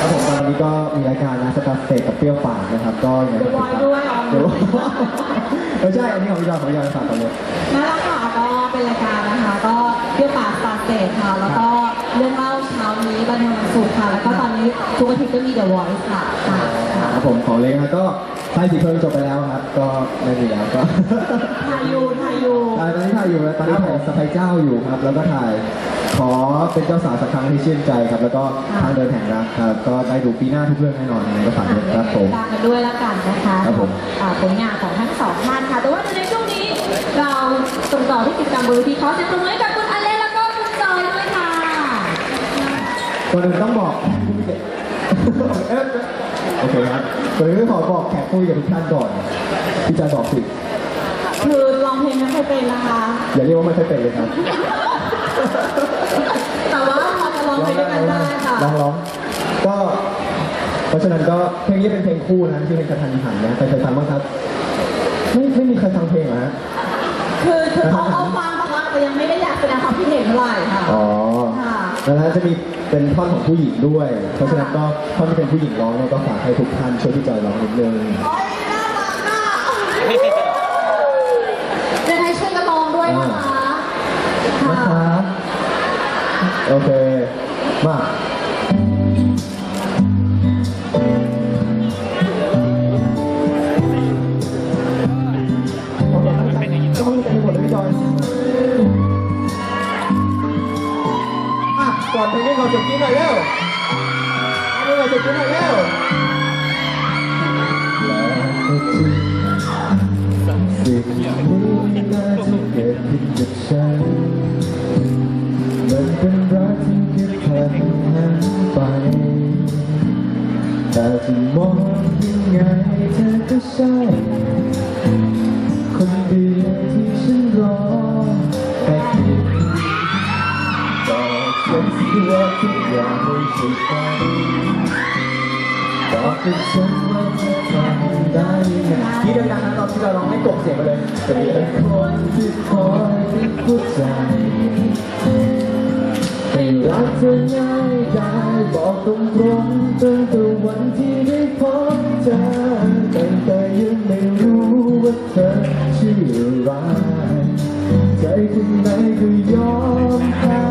ครับผมตอนนี้ก็มีรายการนะสตาร์เตกับเปรี้ยวปากนะครับ ก็ยังไงเดอะวอยด้วยอ๋อเดี๋ยวไม่ใช่ อันนี้ของพี่จอยของพี่จอยฝากก่อนเลยนั่นแหละค่ะก็เป็นรายการนะคะ ก็เที่ยวป่าสตาร์เตทค่ะ แล้วก็เรื่องเล่าเช้านี้บันเทิงสุขค่ะ แล้วก็ตอนนี้ทุกอาทิตย์ก็มี The Voice ค่ะค่ะค่ะ ครับผมของเล็กนะก็ ไทยสีเพิ่งจบไปแล้วครับ ก็ไม่มีแล้วก็ทายูทายูอ่าตอนนี้ถ่ายอยู่นะตอนนี้ถ่ายสไปเจ้าอยู่ครับ แล้วก็ถ่ายขอเป็นเจ้าสาวสักครั้งที่ชื่นใจครับ แล้วก็ทางเดินแห่งรักครับ ก็ได้ดูปีหน้าทุกเรื่องแน่นอนยังไงก็ฝากด้วยครับผมตามกันด้วยแล้วกันนะคะครับผมอ่าผลงานของทั้งสองท่านค่ะ แต่ว่าในช่วงนี้เราส่งต่อที่กิจกรรมบนเวทีเขาจะตรงนี้กับคุณอเล็กแล้วก็คุณจอยด้วยค่ะก่อนอื่นต้องบอกเอ๊ะ โอเคครับก่อนอื่นต้องขอบอกแขกผู้กับทุกท่านก่อนพี่จอยบอกสิคือร้องเพลงไม่ค่อยเป็นนะคะ อย่าเรียกว่าไม่ค่อยเป็นเลยครับ แต่ว่าพอจะร้องเพลงด้วยกันได้ค่ะร้องร้องก็ เพราะฉะนั้นก็เพลงนี้เป็นเพลงคู่นะที่เป็นกระทันหันนะใครเคยฟังบ้างครับ ไม่ไม่มีใครฟังเพลงเหรอฮะคือคือเขาเอาฟังฟังแต่ยังไม่ได้อยากแสดงความคิดเห็นเท่าไหร่ค่ะอ๋อค่ะแล้วนะจะมี เป็นท่อนของผู้หญิงด้วย เพราะฉะนั้นก็ท่อนที่เป็นผู้หญิงร้องเนี่ยก็ฝากให้ทุกท่านช่วยพี่จอยร้องนิดนึงโอ๊ยน่ารักอะจะให้ช่วยกันร้องด้วยนะคะนะค่ะครับโอเค มาต้องมีกันหมดเลยพี่จอย ก่อนเพลงนี้ก่อนจบกินหน่อยเร็วอันนี้ก่อนจบกินหน่อยเร็วสิ่งนี้น่าจะเกิดขึ้นกับฉันมันเป็นรักที่คิดแค่หันไปแต่จะมองยังไงเธอก็ใช่ ฉันสิว่าทุกอย่างไม่ใช่ฝันบอกกับฉันว่าจะทำได้ยังไงที่ดังๆนะตอนที่เราร้องให้กบเสียงไปเลยจะเป็นคนที่คอยเป็นผู้ใจให้รักเธอง่ายได้บอกตรงตรงๆตั้งแต่วันที่ได้พบเธอแต่แต่ยังไม่รู้ว่าเธอชื่ออะไรใจข้างในก็ยอมแพ้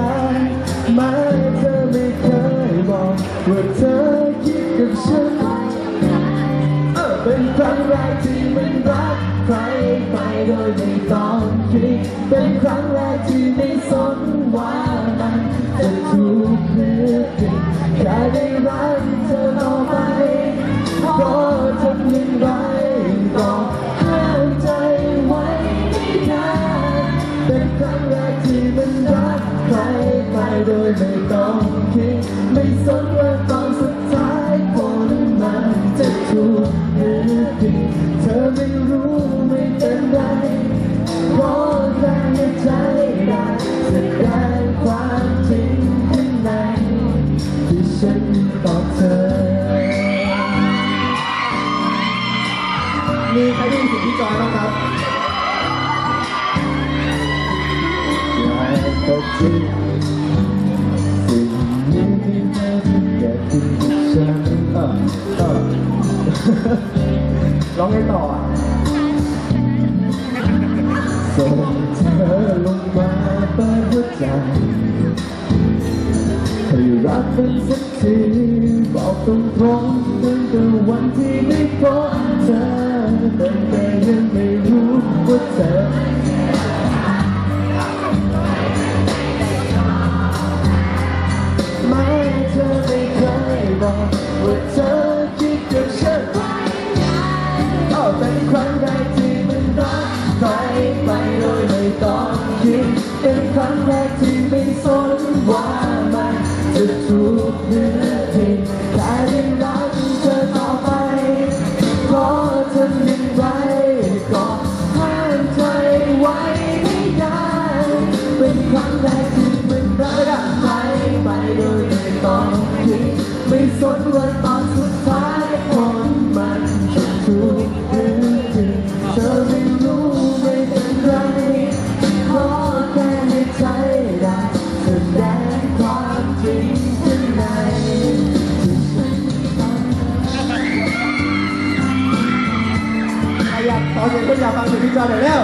ว่าเธอคิดกับฉันเออเป็นครั้งแรกที่มันรักใครไปโดยไม่ต้องคิดเป็นครั้งแรกที่ไม่สนว่ามันจะถูกหรือผิดแค่ได้รักเธอต่อไปเพราะทำยังไงก็ห้ามใจไว้ไม่ได้เป็นครั้งแรกที่มันรัก โดยไม่ต้องคิดไม่สนว่าตอนสุดท้ายผลมันจะถูกหรือผิดเธอไม่รู้ไม่เป็นไรเพราะแรงใจได้แสดงความจริงข้างในที่ฉันต่อเธอมีใครได้ยินเสียงพี่จอยบ้างครับ ริงสิ่งนี้ที่เธอที่เกิดขึ้นกับฉันออเออร้องไงต่ออะส่งเธอลงมาเปิดหัวใจให้รักกันสักทีบอกตรงตรงๆตั้งแต่วันที่ได้พบเธอแต่แต่ยังไม่รู้ว่าเธอ ว่าเธอคิดกับฉันเอาเป็นครั้งแรกที่มันรักใครไปโดยไม่ต้องคิด เป็นครั้งแรกที่ไม่สนว่ามันจะถูกหรือผิดแค่ได้รักเธอต่อไปเพราะทำยังไงก็ห้ามใจไว้ไม่ได้ เป็นครั้งแรกที่มันรัก ดเลือดตอนสุดท้ายคนมันจะถูกหรือจะไม่รู้ไม่เป็นไรขอแค่ในใจรักแดงความจริงข้างในฟังเสียงพี่จอยหน่อยแล้ว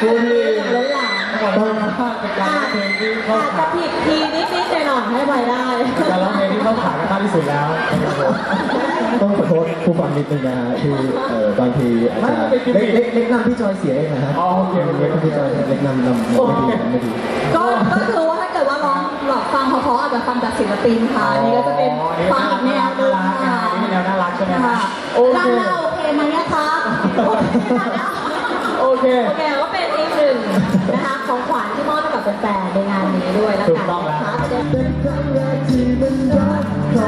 คู่ที่เป็นหลานขอบคุณมากเป็นการร้องเพลงที่เข้าอาจจะขาผิดทีนิดๆหน่อยๆให้ไปได้ การร้องเพลงที่เข้าขากันมากที่สุดแล้วนะครับผมต้องขอโทษผู้ฟังนิดนึงนะฮะที่เอ่อบางทีอาจจะเล็กเล็กเล็กนำพี่จอยเสียเองนะฮะอ๋อโอเคโอเค เล็กนำพี่จอยเล็กนำนำไม่ดีไม่ดี ก็ก็คือว่าถ้าเกิดว่าร้องหลอกฟังเพราะๆอาจจะฟังจากศิลปินค่ะอันนี่ก็จะเป็นฟังอีกแนวหนึงค่ะอันนี้แนวน่ารักใช่ไหมค่ะโอเค ด้านหน้าโอเคไหมนะคะโอเคค่ะโอเค โอเคก็เป็ ฟนๆในงานนี้ด้วยแล้วถูกักนต้องแล้วนะคะเป็นครั้งแรกที่มันรักใคร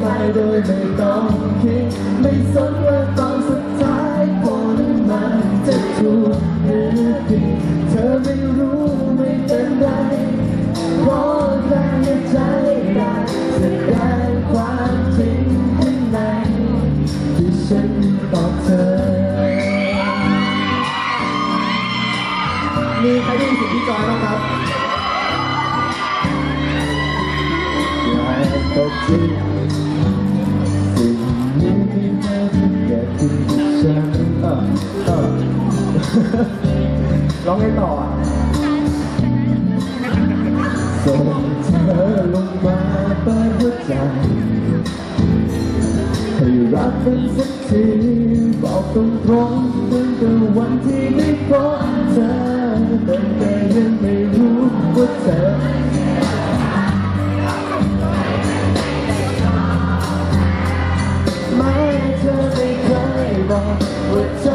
ไปโดยไม่ต้องคิด ไม่สนว่าตอนสุดท้ายผลมันจะถูก มีใครได้ยินเสียงพี่จอยบ้างครับอยากบอกจสิ่งนี้ที่เธอที่เกิดขึ้นกับฉันเออเออร้องไงต่ออะส่งเธอลงมาเปิดหัวใจให้รักกันสักทีบอกตรงตรงๆตั้งแต่วันที่ได้พบเธอ ยังไม่รู้ว่าเธอไม่เธอไม่เคยบอกว่าเธอ